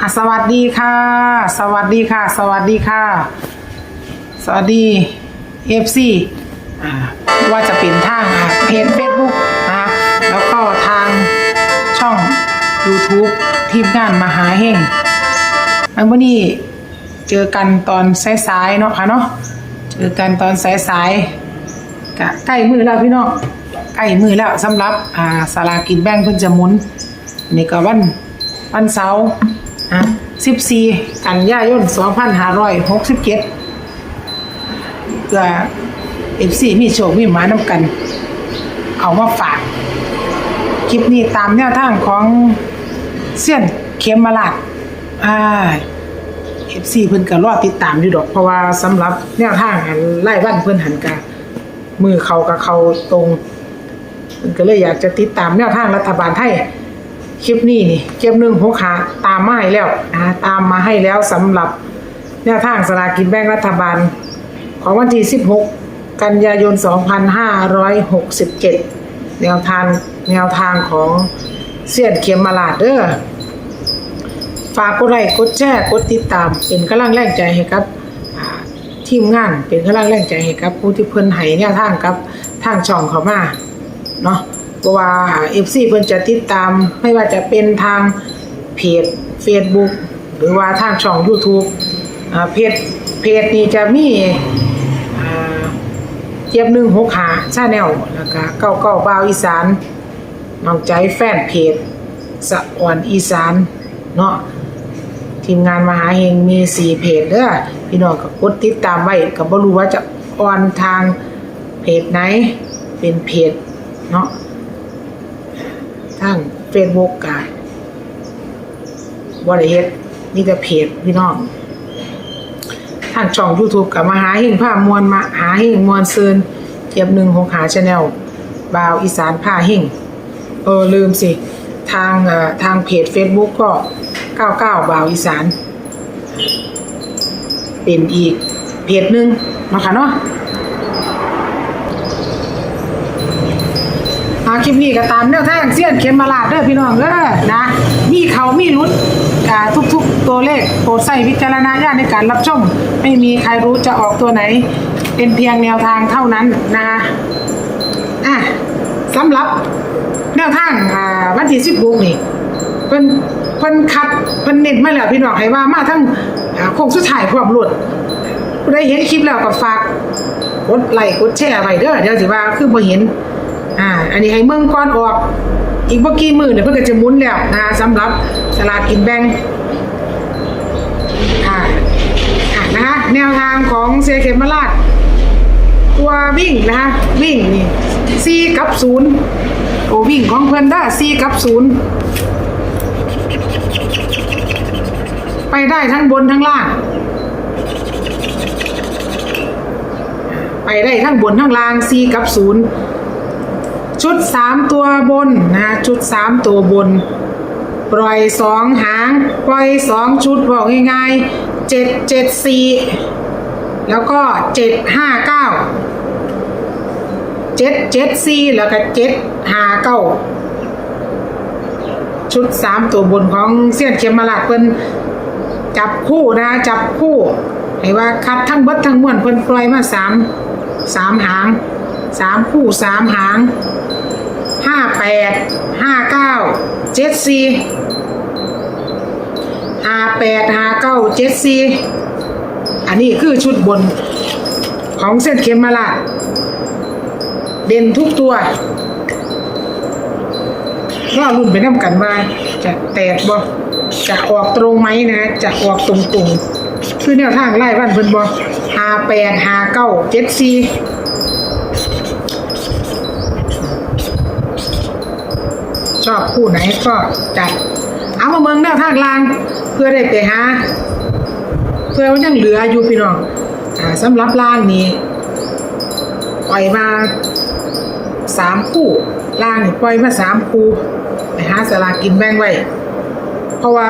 อะสวัสดีค่ะ สวัสดีค่ะ สวัสดีค่ะ สวัสดีเอฟซีอ่าว่าจะเป็นทางเพจเฟซบุ๊กนะแล้วก็ทางช่อง YouTube ทีมงานมหาเฮงอันวันนี้เจอกันตอนสายๆเนาะค่ะเนาะเจอกันตอนสายๆกะใกล้มือแล้วพี่น้องใกล้มือแล้วสำหรับอ่าสลากินแบ่งเพิ่นจะหมุนนี่ก็วันวันเสาร์ อะ14กันยายน2567เพื่อ FC มีโชคมีหมาน้ำกัน เอามาฝาก คลิปนี้ตามแนวทางของเสี้ยนเข็มมาลาดอ่า FC เพิ่นก็รอติดตามอยู่ดอก เพราะว่าสำหรับแนวทางอันไล่วันเพิ่นหันกะมือเขากับเขาตรงเพิ่นก็เลยอยากจะติดตามแนวทางรัฐบาลไทย คลิปนี้นี่เก็บหนึ่งหกขาตามมาให้แล้วนะตามมาให้แล้วสำหรับแนวทางสลากกินแบ่งรัฐบาล ของวันที่ 16 กันยายน 2567 แนวทางแนวทางของเสียนเขียมมาลาดเด้อฝากกดไลค์กดแชร์กดติดตาม เป็นกำลังแรงใจให้กับทีมงานเป็นกำลังแรงใจให้กับผู้ที่เพิ่นให้แนวทางกับทางช่องเขามาเนาะ ว่าเอฟซีเพิ่นจะติดตามไม่ว่าจะเป็นทางเพจ Facebook หรือว่าทางช่อง YouTube อ่าเพจเพจนี้จะมีเจี๊ยบหนึ่งหกหาชาแนลแล้วก็เก้าเก้าบาวอีสานน้องใจแฟนเพจสะอ่อนอีสานเนาะทีมงานมหาเฮงมีสี่เพจเด้อพี่น้องก็กดติดตามไว้ก็บ่รู้ว่าจะออนทางเพจไหนเป็นเพจเนาะ ทาง Facebook ก็บ่ได้เฮ็ดมีแต่เพจพี่น้องทางช่อง YouTube กับมหาเฮงผ้ามวลมาหาเฮงมวลซืนเทียบหนึ่งของหาชาแนลบาวอีสานผ้าเฮงเออลืมสิ ทางเอ่อทางเพจ Facebook ก็ 99 บาวอีสาน เป็นอีกเพจหนึ่งนาะค่ะเนาะ อาคลิปนี้ก็ตามแนวทางเสี้ยนเข็มมาลาดเด้อพี่น้องเด้อนะมีเขามีรุดอ่าทุกๆตัวเลขโปรดใส่วิจารณญาณในการรับชมไม่มีใครรู้จะออกตัวไหน เป็นเพียงแนวทางเท่านั้นนะอะสำหรับแนวทางอ่าวันที่16นี่เพิ่นเพิ่นคัดเพิ่นเน้นมาแล้วพี่น้องให้ว่ามาทั้งอ่าโค้งสุดท้ายพร้อมรวดผู้เห็นคลิปแล้วก็ฝากกดไลค์กดแชร์ไว้เด้อเดี๋ยวสิว่าคือบ่เห็น อ่า อันนี้ให้เมืองก่อนออก อีกบ่อกี่มื้อเนี่ยเพิ่นก็จะมุนแล้วนะคะสำหรับสลากกินแบ่งอ่าอ่านะคะแนวทางของเซเคมาราชตัววิ่งนะคะวิ่งนี่สี่กับศูนย์โอวิ่งของเพิ่นได้สี่กับศูนย์ไปได้ทั้งบนทั้งล่าง ไปได้ทั้งบนทั้งล่างสี่กับศูนย์ ชุดสามตัวบนนะชุดสามตัวบน ปล่อยสองหาง ปล่อยสองชุดบอกง่ายๆเจ็ดเจ็ดสี่แล้วก็เจ็ดห้าเก้าเจ็ดเจ็ดสี่แล้วก็เจ็ดห้าเก้าชุดสามตัวบนของเสี้ยนเข็มมาลาดเพิ่นจับคู่นะจับคู่ให้ว่าคัดทั้งเบิดทั้งมวลเพิ่นปล่อยมาสามสามหางสามคู่สามหางห้า แปดห้าเก้าเจ็ดสี่ห้าแปดห้าเก้าเจ็ดสี่อันนี้คือชุดบนของเส้นเข็มมาลาเด่นทุกตัวรอรุ่นไปน้ำกันว่า จะแตกบ่จะออกตรงไหมนะ จะออกตรงๆคือแนวทางไล่บ้านเพิ่นบ่ห้าแปดห้าเก้าเจ็ดสี่ ชอบคู่ไหนก็จัด เอามาเมืองแนวทางลางเพื่อได้ไปหาเพื่อมันยังเหลืออยู่พี่น้องอ่าสำหรับล่างนี้ปล่อยมาสามคู่ล่างนี่ปล่อยมาสามคู่ไปหาสลากินแบ่งไว้ เพราะว่า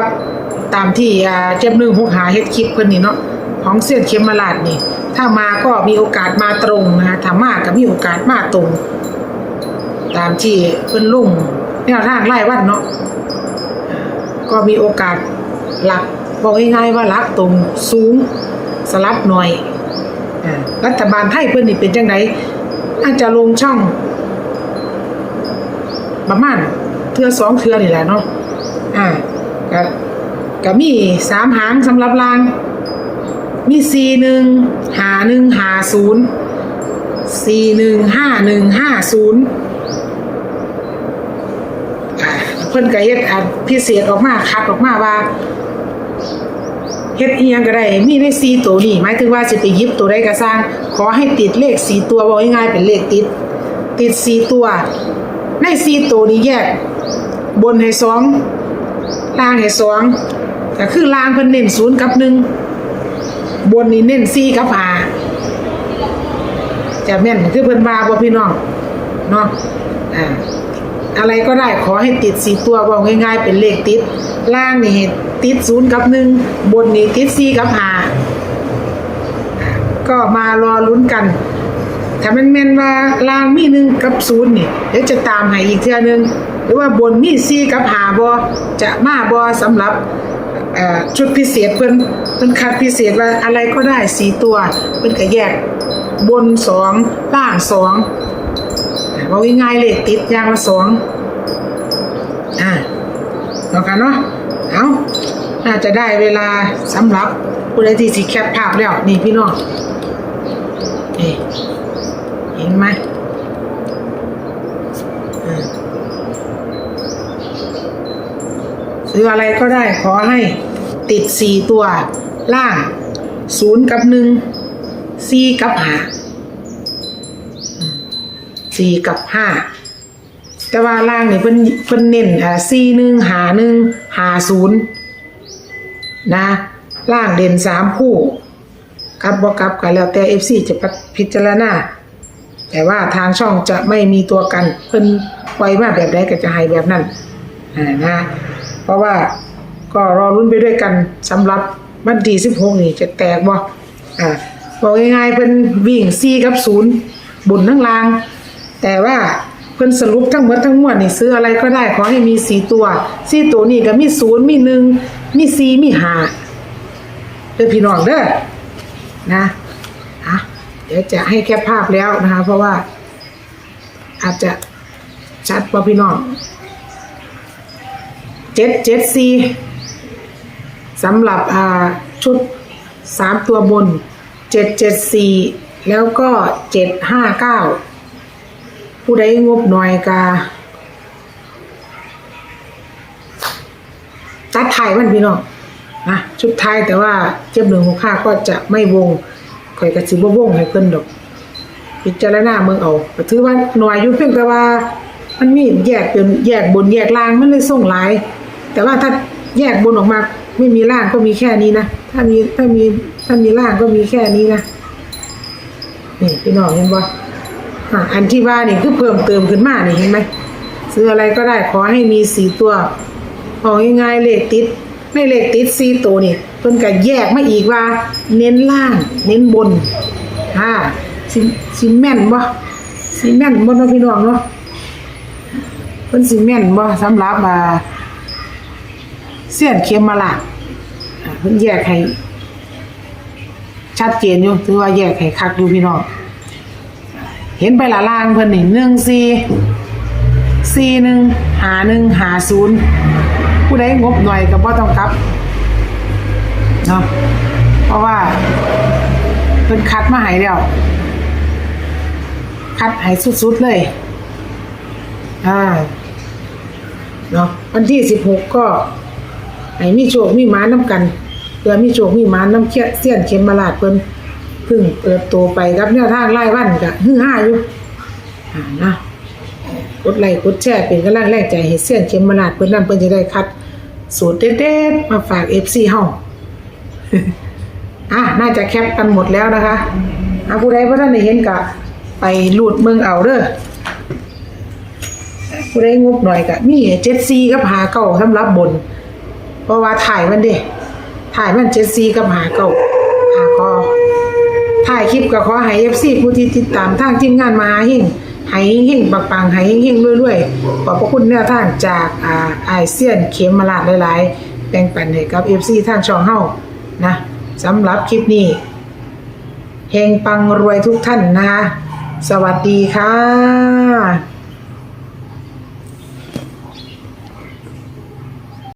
ตามที่เจ็บหนึ่งหกหาเฮ็ดคลิปเพิ่นนี่เนาะของเส้นเข็มมาลาดนี่ ถ้ามาก็มีโอกาสมาตรงนะคะถ้ามาก็มีโอกาสมาตรง ตามที่เพิ่นลุ่ง แนวทางไล่วันเนาะก็มีโอกาสหลักบอกง่ายๆว่าหลักตรงสูงสลับหน่อยรัฐบาลไทยเพิ่นนี่เป็นจังไดอาจจะลงช่องประมาณเทือสองเทือนี่แหละเนาะอ่าก็ก็มีสามหางสำหรับราง มีสี่หนึ่งหาหนึ่งหาศูนย์สี่หนึ่งห้าหนึ่งห้าศูนย์อ่า เพิ่นก็เฮ็ดอันพิเศษออกมาคัดออกมาว่าเฮ็ดอีหยังก็ได้มีในสี่ตัวนี่หมายถึงว่าสิไปหยิบตัวใดก็สร้าง ขอให้ติดเลขสี่ตัวบอกง่ายๆเป็นเลขติด ติดสี่ตัว ในสี่ตัวนี้แยก บนให้สองล่างให้สองก็คือล่างเพิ่นเน้นศูนย์กับหนึ่งบนนี่เน้นสี่กับห้าจะแม่นคือเพิ่นว่าบ่พี่น้องเนาะอ่า อะไรก็ได้ขอให้ติดสี่ตัวบอกง่ายๆ เป็นเลขติด ล่างนี่ติดศูนย์กับหนึ่งบนนี่ติดสี่กับห้าก็มารอลุ้นกัน ถ้ามันแม่นว่าล่างมีหนึ่งกับศูนย์นี่เดี๋ยวจะตามให้อีกเทื่อนึง หรือว่าบนมีสี่กับหาบอจะมาบอสำหรับชุดพิเศษเพิ่นเพิ่นคัดพิเศษว่าอะไรก็ได้สี่ตัวเพิ่นก็แยกบนสองล่างสอง อ่าว่าง่ายๆเลยติดอย่างละสองอ่าเอกันเนาะเอาน่าจะได้เวลาสำหรับผู้ใดที่สิแคปภาพแล้ว นี่พี่น้องนี่เห็นไหมอ่าซื้ออะไรก็ได้ขอให้ติดสี่ตัวล่างศูนย์กับหนึ่งสี่กับหา สี่กับห้าแต่ว่าล่างนี่เพิ่นเพิ่นเน้นอ่าสี่หนึ่งหาหนึ่งหาศูนย์นะ ล่างเด่นสามคู่กลับบ่กลับก็แล้วแต่เอฟซีจะพิจารณาแต่ว่าทางช่องจะไม่มีตัวกัน เพิ่นปล่อยมาแบบใดก็จะให้แบบนั้นอ่านะ เพราะว่าก็รอรุ้นไปด้วยกันสำหรับบันที16นี่จะแตกบ่อ่าบอกง่ายๆเพิ่นวิ่ง4กับ0บุญทั้งลาง แต่ว่าเพิ่นสรุปทั้งหมดทั้งมวลนี่ซื้ออะไรก็ได้ขอให้มี4ตัว4ตัวนี่ก็มี0มี1มี4มี5เด้อพี่น้องเด้อนะอะเดี๋ยวจะให้แคปภาพแล้วนะคะ เพราะว่า อาจจะชัดกว่าพี่น้องเจ็ดเจ็ดซีสำหรับอ่าชุดสามตัวบนเจ็ดเจ็ดสี่แล้วก็เจ็ดห้าเก้า ผู้ใดงบหน่อยกาตัดไทยมันพี่น้องนะชุดไทยแต่ว่าเจ็บหนึ่งหกห้าก็จะไม่วงข่อยก็สิบ่วงให้เพิ่นดอกพิจารณาเมืองเอาถือว่าหน่วยยู่เพียงแต่ว่า มันมีแยกเป็นแยกบนแยกล่างมันเลยส่งหลาย แต่ว่าถ้าแยกบนออกมาไม่มีล่างก็มีแค่นี้นะถ้ามีถ้ามีถ้ามีล่างก็มีแค่นี้นะนี่พี่น้องเห็นบ่ อะอันที่ว่านี่คือเพิ่มเติมขึ้นมานี่เห็นไหมซื้ออะไรก็ได้ขอให้มีสีตัวพอง่ายๆเลขติดไม่เลขติดสีตัวนี่เพิ่นก็แยกมาอีกว่า เน้นล่าง เน้นบนอ่าสิสิแม่นบ่สิแม่นบ่เนาะพี่น้องเนาะเพิ่นสิแม่นบ่สำหรับอ่าเสี้ยนเข็มมาละเพิ่นแยกให้ชัดเจนอยู่ถือว่าแยกให้คักอยู่พี่น้อง เห็นไปละล่างเพิ่นนี่1 4 4 1 5 1 5 0ผู้ใดงบหน่อยก็บ่ต้องกลับเนาะเพราะว่าเพิ่นคัดมาให้แล้วคัดให้สุดๆเลย อ่า เนาะวันที่สิบหกก็ให้มีโชคมีหมาน้ำกันเพื่อมีโชคมีหมาน้ำเคี้ยเสี้ยนเข็มมาลาดเพิ่น เพึ่งเปิดตัวไปครับแนวทางไล่วันกะฮือห้าอยู่อ่านะกดไลค์กดแชร์เป็นกำลังแรงใจให้เสี้ยนเข็มมาลาดเพิ่อนนั่นเพิ่อนจะได้คัด สูตรเด็ดๆมาฝาก FC เฮาอะน่าจะแคปกันหมดแล้วนะคะอะผู้ใดว่าท่านได้เห็นกะไปลุดเมืองเอาเด้อผู้ใดงบหน่อยกะมีเจ็ดซีกับหาเก่าสำหรับบน เพราะว่าถ่ายมันเด้ถ่ายมันเจ็ดซีกับหาเก่า คลิปก็ขอให้เอฟซีผู้ที่ติดตามทางทีมงานมาหิ่งหายหิ่งปังๆหายหิ่งๆรวยๆขอบพระคุณเนื้อท่านจากอ่าไอเซียนเข็มมาลาดหลายๆแบ่งปันให้กับเอฟซีท่านช่องเฮานะสำหรับคลิปนี้เฮงปังรวยทุกท่านนะคะสวัสดีค่ะ